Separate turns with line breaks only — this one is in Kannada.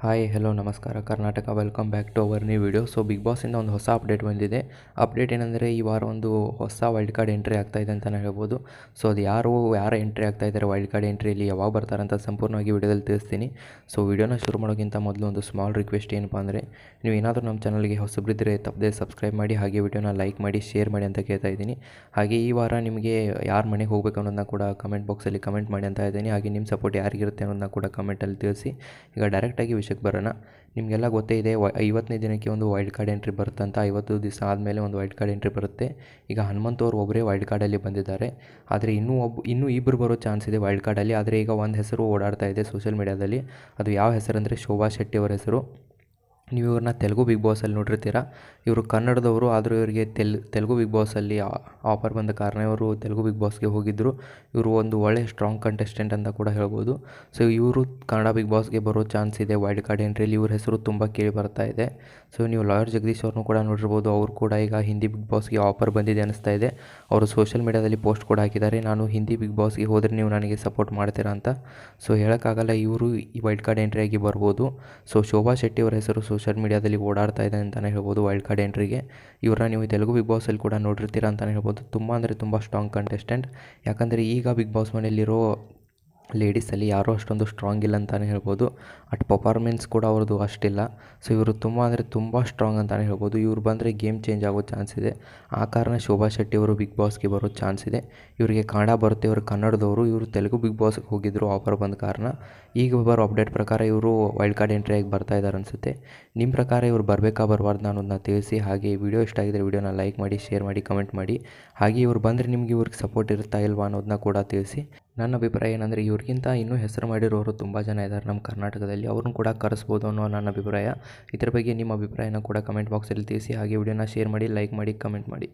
ಹಾಯ್ ಹಲೋ ನಮಸ್ಕಾರ. Karnataka welcome back to our new video so big ಬಾಸಿಂದ ಒಂದು ಹೊಸ ಅಪ್ಡೇಟ್ ಬಂದಿದೆ. ಅಪ್ಡೇಟ್ ಏನಂದರೆ, ಈ ವಾರ ಒಂದು ಹೊಸ ವೈಲ್ಡ್ ಕಾರ್ಡ್ ಎಂಟ್ರಿ ಆಗ್ತಾ ಇದೆ ಅಂತಲೇ ಹೇಳ್ಬೋದು. ಸೊ ಅದು ಯಾರು ಯಾರು ಎಂಟ್ರಿ ಆಗ್ತಾ ಇದ್ದಾರೆ ವೈಲ್ಡ್ ಕಾರ್ಡ್ ಎಂಟ್ರಿಯಲ್ಲಿ ಯಾವಾಗ ಬರ್ತಾರೆ ಅಂತ ಸಂಪೂರ್ಣವಾಗಿ ವಿಡಿಯೋದಲ್ಲಿ ತಿಳಿಸ್ತೀನಿ. ಸೊ ವಿಡಿಯೋನ ಶುರು ಮಾಡೋಕ್ಕಿಂತ ಮೊದಲು ಒಂದು ಸ್ಮಾಲ್ ರಿಕ್ವೆಸ್ಟ್ ಏನಪ್ಪ ಅಂದರೆ, ನೀವು ಏನಾದರೂ ನಮ್ಮ ಚಾನಲ್ಗೆ ಹೊಸಬ್ರಿದ್ದರೆ ತಪ್ಪದೆ ಸಬ್ಸ್ಕ್ರೈಬ್ ಮಾಡಿ, ಹಾಗೆ ವಿಡಿಯೋನ ಲೈಕ್ ಮಾಡಿ ಶೇರ್ ಮಾಡಿ ಅಂತ ಕೇಳ್ತಾ ಇದ್ದೀನಿ. ಹಾಗೆ ಈ ವಾರ ನಿಮಗೆ ಯಾರ ಮನೆಗೆ ಹೋಗಬೇಕು ಅನ್ನೋದನ್ನ ಕೂಡ ಕಮೆಂಟ್ ಬಾಕ್ಸಲ್ಲಿ ಕಮೆಂಟ್ ಮಾಡಿ ಅಂತ ಇದ್ದೀನಿ. ಹಾಗೆ ನಿಮ್ಮ ಸಪೋರ್ಟ್ ಯಾರಿಗಿರುತ್ತೆ ಅನ್ನೋದನ್ನ ಕೂಡ ಕಮೆಂಟಲ್ಲಿ ತಿಳಿಸಿ. ಈಗ ಡೈರೆಕ್ಟಾಗಿ ವಿಷಯಕ್ಕೆ ಬರೋಣ. ನಿಮಗೆಲ್ಲ ಗೊತ್ತೇ ಇದೆ ಐವತ್ತನೇ ದಿನಕ್ಕೆ ಒಂದು ವೈಲ್ಡ್ ಕಾರ್ಡ್ ಎಂಟ್ರಿ ಬರುತ್ತೆ ಅಂತ, ಐವತ್ತು ದಿವಸ ಆದಮೇಲೆ ಒಂದು ವೈಲ್ಡ್ ಕಾರ್ಡ್ ಎಂಟ್ರಿ ಬರುತ್ತೆ. ಈಗ ಹನುಮಂತ್ ಅವರು ಒಬ್ಬರೇ ವೈಲ್ಡ್ ಕಾರ್ಡಲ್ಲಿ ಬಂದಿದ್ದಾರೆ. ಆದರೆ ಇನ್ನೂ ಒಬ್ಬ ಇನ್ನೂ ಇಬ್ಬರು ಬರೋ ಚಾನ್ಸ್ ಇದೆ ವೈಲ್ಡ್ ಕಾರ್ಡಲ್ಲಿ ಆದರೆ ಈಗ ಒಂದು ಹೆಸರು ಓಡಾಡ್ತಾ ಇದೆ ಸೋಷಿಯಲ್ ಮೀಡ್ಯಾದಲ್ಲಿ ಅದು ಯಾವ ಹೆಸರು ಅಂದರೆ ಶೋಭಾ ಶೆಟ್ಟಿ ಅವರ ಹೆಸರು. ನೀವು ಇವ್ರನ್ನ ತೆಲುಗು ಬಿಗ್ ಬಾಸಲ್ಲಿ ನೋಡಿರ್ತೀರ? ಇವರು ಕನ್ನಡದವರು, ಆದರೂ ಇವರಿಗೆ ತೆಲ್, ತೆಲುಗು ಬಿಗ್ ಬಾಸಲ್ಲಿ ಆಫರ್ ಬಂದ ಕಾರಣ ಇವರು ತೆಲುಗು ಬಿಗ್ ಬಾಸ್ಗೆ ಹೋಗಿದ್ದರು ಇವರು ಒಂದು ಒಳ್ಳೆಯ ಸ್ಟ್ರಾಂಗ್ ಕಂಟೆಸ್ಟೆಂಟ್ ಅಂತ ಕೂಡ ಹೇಳ್ಬೋದು. ಸೊ, ಇವರು ಕನ್ನಡ ಬಿಗ್ ಬಾಸ್ಗೆ ಬರೋ ಚಾನ್ಸ್ ಇದೆ ವೈಲ್ಡ್ ಕಾರ್ಡ್ ಎಂಟ್ರಿಯಲ್ಲಿ. ಇವ್ರ ಹೆಸರು ತುಂಬ ಕೇಳಿ ಬರ್ತಾ ಇದೆ. ಸೊ, ನೀವು ಲಾಯರ್ ಜಗದೀಶ್ ಅವ್ರನ್ನೂ ಕೂಡ ನೋಡಿರ್ಬೋದು. ಅವರು ಕೂಡ ಈಗ ಹಿಂದಿ ಬಿಗ್ ಬಾಸ್ಗೆ ಆಫರ್ ಬಂದಿದೆ ಅನಿಸ್ತಾ ಇದೆ. ಅವರು ಸೋಷಿಯಲ್ ಮೀಡ್ಯಾದಲ್ಲಿ ಪೋಸ್ಟ್ ಕೂಡ ಹಾಕಿದ್ದಾರೆ. ನಾನು ಹಿಂದಿ ಬಿಗ್ ಬಾಸ್ಗೆ ಹೋದರೆ ನೀವು ನನಗೆ ಸಪೋರ್ಟ್ ಮಾಡ್ತೀರಾ ಅಂತ. ಸೊ, ಹೇಳೋಕ್ಕಾಗಲ್ಲ, ಇವರು ಈ ವೈಲ್ಡ್ ಕಾರ್ಡ್ ಎಂಟ್ರಿಯಾಗಿ ಬರ್ಬೋದು. ಸೊ, ಶೋಭಾ ಶೆಟ್ಟಿ ಅವರ ಹೆಸರು ಸೋಷಿಯಲ್ ಮೀಡ್ಯಾದಲ್ಲಿ ಓಡಾಡ್ತಾ ಇದೆ ಅಂತಲೇ ಹೇಳ್ಬೋದು ವೈಲ್ಡ್ ಕಾರ್ಡ್ ಎಂಟ್ರಿಗೆ ಇವರ ನೀವು ತೆಲುಗು ಬಿಗ್ ಬಾಸಲ್ಲಿ ಕೂಡ ನೋಡಿರ್ತೀರ ಅಂತಲೇ ಹೇಳ್ಬೋದು. ತುಂಬ ಅಂದರೆ ತುಂಬ ಸ್ಟ್ರಾಂಗ್ ಕಂಟೆಸ್ಟೆಂಟ್ ಯಾಕಂದರೆ ಈಗ ಬಿಗ್ ಬಾಸ್ ಮನೆಯಲ್ಲಿರೋ ಲೇಡೀಸಲ್ಲಿ ಯಾರೂ ಅಷ್ಟೊಂದು ಸ್ಟ್ರಾಂಗ್ ಇಲ್ಲ ಅಂತಲೇ ಹೇಳ್ಬೋದು. ಅಟ್ ಪರ್ಫಾರ್ಮೆನ್ಸ್ ಕೂಡ ಅವ್ರದ್ದು ಅಷ್ಟಿಲ್ಲ. ಸೊ ಇವರು ತುಂಬ ಅಂದರೆ ತುಂಬ ಸ್ಟ್ರಾಂಗ್ ಅಂತಲೇ ಹೇಳ್ಬೋದು. ಇವ್ರು ಬಂದರೆ ಗೇಮ್ ಚೇಂಜ್ ಆಗೋ ಚಾನ್ಸ್ ಇದೆ. ಆ ಕಾರಣ ಶೋಭಾ ಶೆಟ್ಟಿ ಅವರು ಬಿಗ್ ಬಾಸ್ಗೆ ಬರೋ ಚಾನ್ಸ್ ಇದೆ. ಇವರಿಗೆ ಕನ್ನಡ ಬರುತ್ತೆ ಇವರು ಕನ್ನಡದವರು. ಇವರು ತೆಲುಗು ಬಿಗ್ ಬಾಸ್ಗೆ ಹೋಗಿದ್ದರು ಆಫರ್ ಬಂದ ಕಾರಣ. ಈಗ ಬರೋ ಅಪ್ಡೇಟ್ ಪ್ರಕಾರ ಇವರು ವೈಲ್ಡ್ ಕಾರ್ಡ್ ಎಂಟ್ರಿಯಾಗಿ ಬರ್ತಾ ಇದ್ದಾರೆ ಅನಿಸುತ್ತೆ. ನಿಮ್ಮ ಪ್ರಕಾರ ಇವರು ಬರಬೇಕಾ ಬರಬಾರ್ದು ಅನ್ನೋದನ್ನ ತಿಳಿಸಿ. ಹಾಗೆ ವಿಡಿಯೋ ಇಷ್ಟ ಆಗಿದ್ರೆ ವಿಡಿಯೋನ ಲೈಕ್ ಮಾಡಿ ಶೇರ್ ಮಾಡಿ ಕಮೆಂಟ್ ಮಾಡಿ. ಹಾಗೆ ಇವರು ಬಂದರೆ ನಿಮಗೆ ಇವ್ರಿಗೆ ಸಪೋರ್ಟ್ ಇರುತ್ತಾ ಇಲ್ವಾ ಅನ್ನೋದನ್ನ ಕೂಡ ತಿಳಿಸಿ. ನನ್ನ ಅಭಿಪ್ರಾಯ ಏನಂದರೆ, ಇವ್ರಿಗಿಂತ ಇನ್ನೂ ಹೆಸರು ಮಾಡಿರೋರು ತುಂಬ ಜನ ಇದ್ದಾರೆ ನಮ್ಮ ಕರ್ನಾಟಕದಲ್ಲಿ. ಅವ್ರನ್ನ ಕೂಡ ಕರೆಸ್ಬೋದು ಅನ್ನೋ ನನ್ನ ಅಭಿಪ್ರಾಯ. ಇದ್ರ ಬಗ್ಗೆ ನಿಮ್ಮ ಅಭಿಪ್ರಾಯನ ಕೂಡ ಕಮೆಂಟ್ ಬಾಕ್ಸಲ್ಲಿ ತಿಳಿಸಿ. ಹಾಗೆ ವಿಡಿಯೋನ ಶೇರ್ ಮಾಡಿ ಲೈಕ್ ಮಾಡಿ ಕಮೆಂಟ್ ಮಾಡಿ.